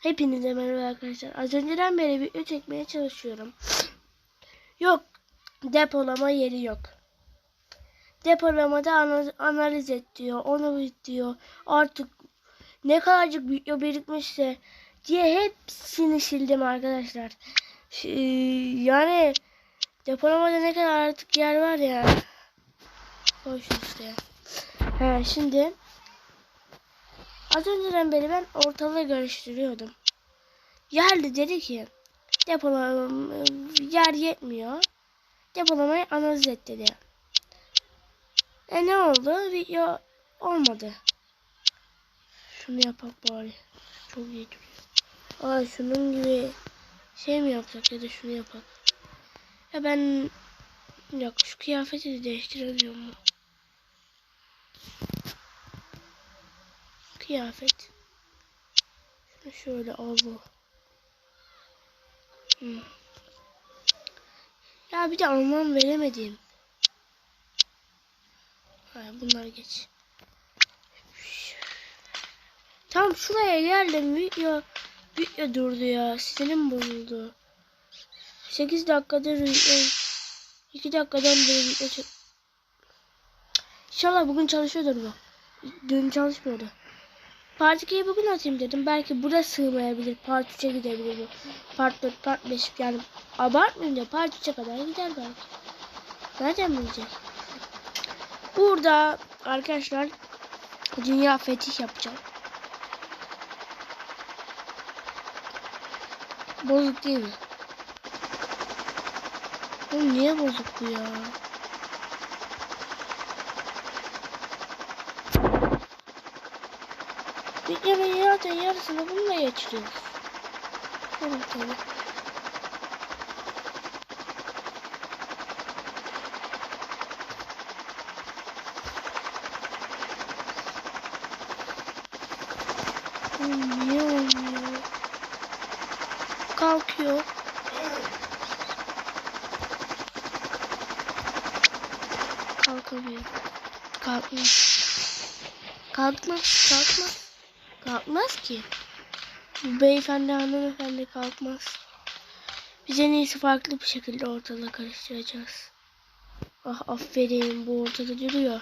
Hepinize merhaba arkadaşlar. Az önceden beri video çekmeye çalışıyorum. Yok. Depolama yeri yok. Depolamada analiz, et diyor. Onu diyor. Artık ne kadarcık video birikmişse diye hepsini sildim arkadaşlar. Yani depolamada ne kadar artık yer var ya. Hoş işte. He, şimdi Az önceden beri ben ortalığı karıştırıyordum. Geldi dedi ki depolama yer yetmiyor. Depolamayı analiz et dedi. E ne oldu? Video olmadı. Şunu yapak bari. Çok iyi duruyor. Aa şunun gibi şey mi yapsak ya da şunu yapak. Ya ben yok şu kıyafeti de değiştiremiyor mu? Kıyafet. Şunu şöyle Allah. Hmm. Ya bir de anlam veremedim. Hayır bunları geç. Tam şuraya geldim video video durdu ya. Sinirim bozuldu. 8 dakikadır video 2 dakikadan beri video. İnşallah bugün çalışıyordur bu. Dün çalışmıyordu. Part 2'yi bugün atayım dedim. Belki burada sığmayabilir. Part 3'e gidebilir bu. Part 4, Part 5 yani abartmayınca Part 3'e kadar gider belki. Nereden bilecek? Burada arkadaşlar dünya fetih yapacağım. Bozuk değil mi? Oğlum niye bozuk bu ya? Videonun zaten yarısını bununla geçiriyoruz. Evet tabii. Oğlum niye? Kalkıyor. Kalkamıyor. Kalkmaz. Kalkmaz. Kalkmaz. Kalkmaz ki. Bu beyefendi hanımefendi kalkmaz. Biz en iyisi farklı bir şekilde ortalığı karıştıracağız. Ah aferin bu ortada duruyor.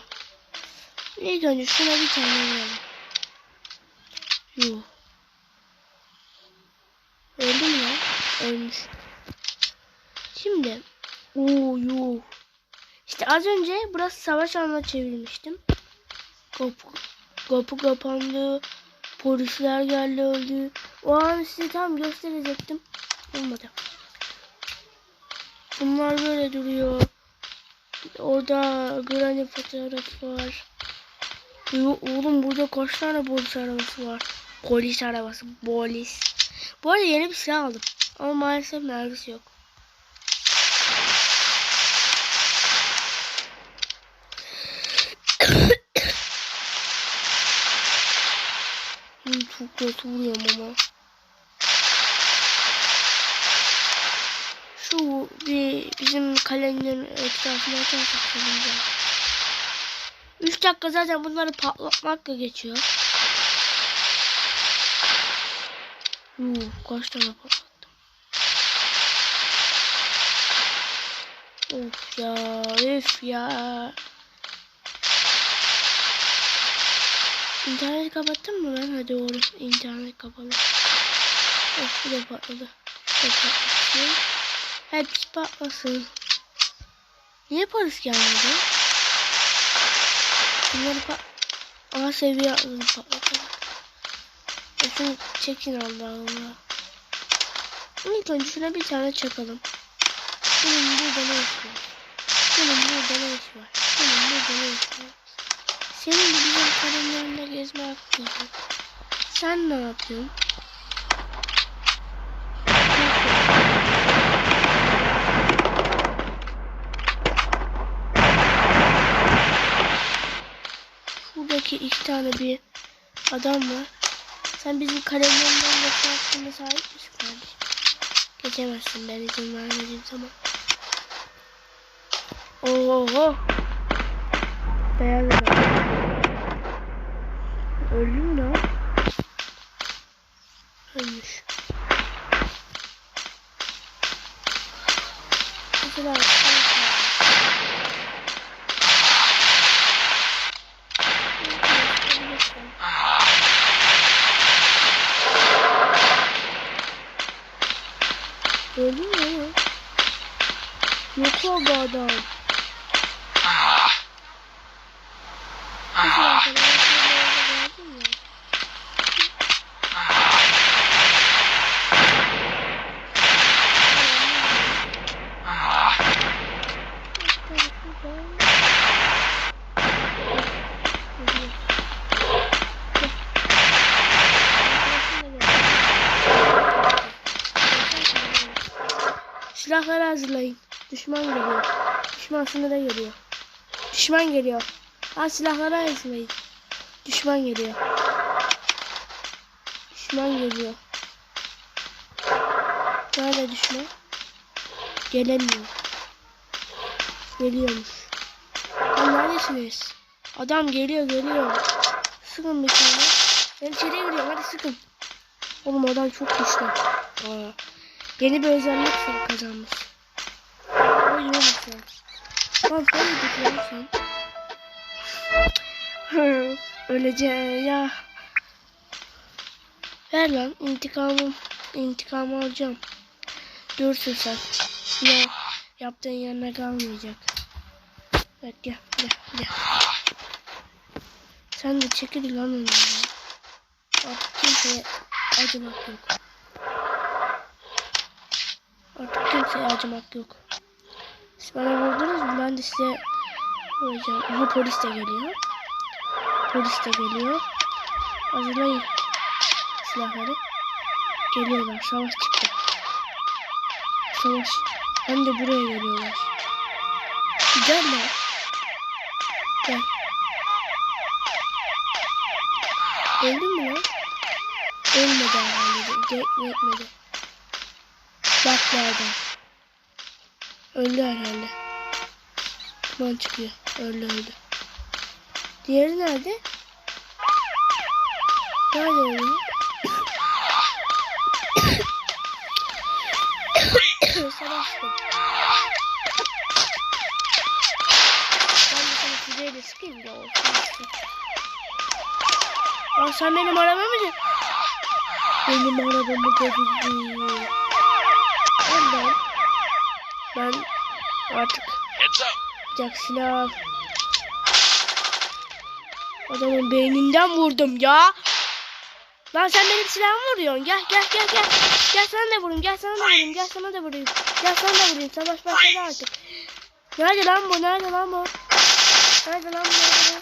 İlk önce şuna bir tane vuralım. Yuh. Öldü mü lan? Ölmüş. Şimdi. Oo yuh. İşte az önce burası savaş alanına çevirmiştim. Kapı, kapı kapandı. Polisler geldi öldü. O an size tam gösterecektim. Olmadı. Bunlar böyle duruyor. Orada Granny fotoğrafı var. Oğlum burada kaç tane polis arabası var? Polis arabası. Polis. Bu arada yeni bir silah aldım. Ama maalesef mermisi yok. Hmm, Çok kötü vuruyorum ama. Şu bir bizim kalenin etrafına açarsak sevince. 3 dakika zaten bunları patlatmakla geçiyor. Yuh kaç tane patlattım. Of ya öf ya. İnternet kapattın mı ben? Hadi doğru. İnternet kapalı. Of bu da patladı. Bu. Hepsi patlasın. Niye polis gelmedi? Bunları pat... Aha seviye atladım patladı. Şunu çekin Allah Allah. İlk önce şuna bir tane çakalım. Bunun burada ne işi var? Bunun burada ne işi var? Bunun burada ne işi var? Senin de bizim karınlarında gezme hakkın yok. Sen ne yapıyorsun? Buradaki iki tane bir adam var. Sen bizim karınlarından geçme hakkına sahip misin kardeşim? Geçemezsin ben izin vermediğim zaman. Oho. Beyaz. Öldüm de. Ölmüş. Mesela Öldü mü? Yok o bu adam. Nasıl arkadaşlar? Gördün mü? Silahları hazırlayın. Düşman geliyor. Düşman sınıra geliyor. Düşman geliyor. Ha silahları hazırlayın. Düşman geliyor. Düşman geliyor. Nerede düşman? Gelemiyor. Geliyormuş. Lan neredesiniz? Adam geliyor geliyor. Sıkın bir tane. Ben içeriye giriyorum hadi sıkın. Oğlum adam çok güçlü. Aa. Yeni bir özellik kazanmış. Oy ne bak ya. Lan sen yedik lan. Öleceğim ya. Ver lan intikamım. İntikamı alacağım. Dursun sen. Ya yaptığın yerine kalmayacak. Evet gel gel gel. Sen de çekil lan önümden. Artık kimseye acımak yok. Artık kimseye acımak yok. Siz bana vurdunuz mu? Ben de size vuracağım. Aha polis de geliyor. Polis de geliyor. Hazırlayın silahları. Geliyorlar. Savaş çıktı. Savaş. Hem de buraya geliyorlar. Güzel mi? Gel. Öldün mü lan? Ölmedi herhalde. Yetmedi. Bak adam. Öldü herhalde. Duman çıkıyor. Öldü öldü. Diğeri nerede? Nerede öldü? Savaştım. Ben de sana füzeyle sıkayım da olsun. Aa, sen benim arabamı mı? Benim arabamı gördün. Ondan ben artık. Jack silah. Adamın beyninden vurdum ya. Lan sen benim silahımı vuruyorsun. Gel gel gel gel. Gel sana da vurayım. Gel sana da vurayım. Gel sana da vurayım. Gel sana da vurayım. Savaş başladı artık. Nerede lan bu? Nerede lan bu? Nerede lan bu?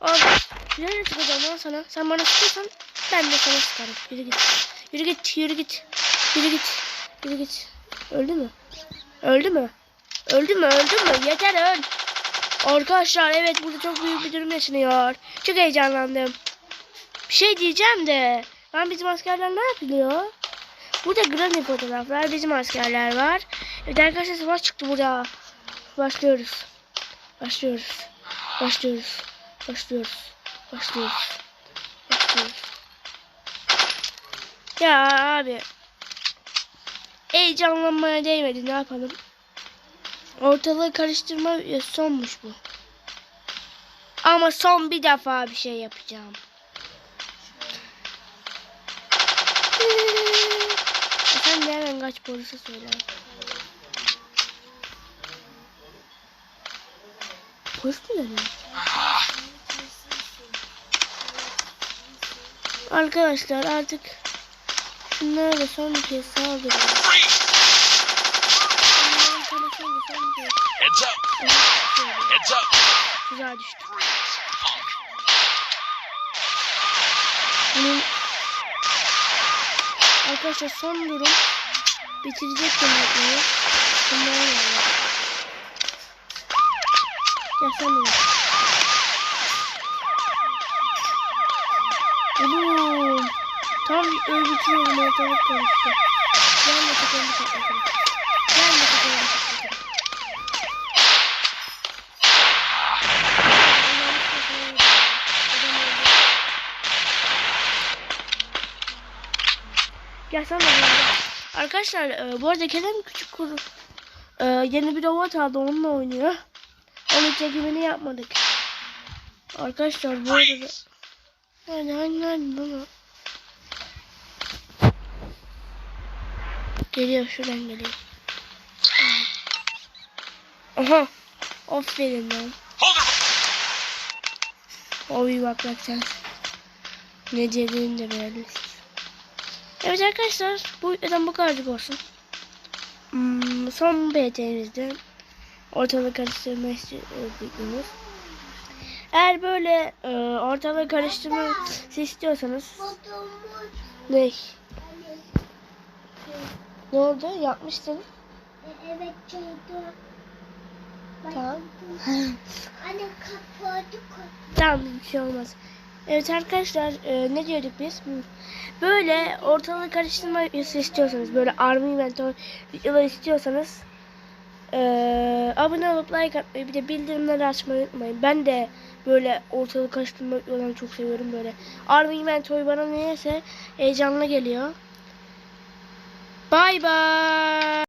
Abi nereye sıkacağım lan sana? Sen bana sıkıyorsan ben de sana sıkarım. Yürü git. Yürü git. Yürü git. Yürü git. Yürü git. Öldü mü? Öldü mü? Öldü mü? Öldü mü? Yeter öl. Arkadaşlar evet burada çok büyük bir durum yaşanıyor. Çok heyecanlandım. Bir şey diyeceğim de. Lan bizim askerler ne yapıyor? Burada granny fotoğraflar. Bizim askerler var. Evet arkadaşlar savaş çıktı burada. Başlıyoruz. Başlıyoruz. Başlıyoruz. Başlıyoruz. Başlıyoruz. Başlıyoruz. Ya abi. Heyecanlanmaya değmedi. Ne yapalım? Ortalığı karıştırma ya sonmuş bu. Ama son bir defa bir şey yapacağım. Sen de kaç polise söyle. Polis mi geliyor? Arkadaşlar artık şunlara da son bir kez saldırın. Freeze. Bunların kalesine de son bir kez Heads up. Heads up. Güzel düştü. Bunun arkadaşlar son durum bitirecek demekleri. Bunlara geldi. Gel sen de. Oğlum. Tam öyle bitiriyorum ortalık karıştı. Gel de tekerimi patlatalım. Gel de tekerimi patlatalım. Adam öldü. Gel sen de buraya. Arkadaşlar e, bu arada Kerem küçük kuru e, yeni bir robot aldı onunla oynuyor. Onun çekimini yapmadık. Arkadaşlar bu arada yani hani hani geliyor şuradan geliyor. Aha. Aferin lan. Her. Oy bak bakacağız. Ne dediğini de belli. Evet arkadaşlar bu videodan bu kadarcık olsun. Hmm, son BT'mizde ortalık karıştırma istiyoruz. Eğer böyle e, ortalık karıştırma istiyorsanız ne? Ne oldu? Yapmıştın. Evet çocuğum. Tamam. Anne kapadı Tamam bir şey olmaz. Evet arkadaşlar e, ne diyorduk biz? Böyle ortalığı karıştırma istiyorsanız böyle Army Mentor videolar istiyorsanız e, abone olup like atmayı bir de bildirimleri açmayı unutmayın. Ben de böyle ortalığı karıştırma videolarını çok seviyorum böyle. Army Mentor bana niyeyse heyecanlı geliyor. Bay bay.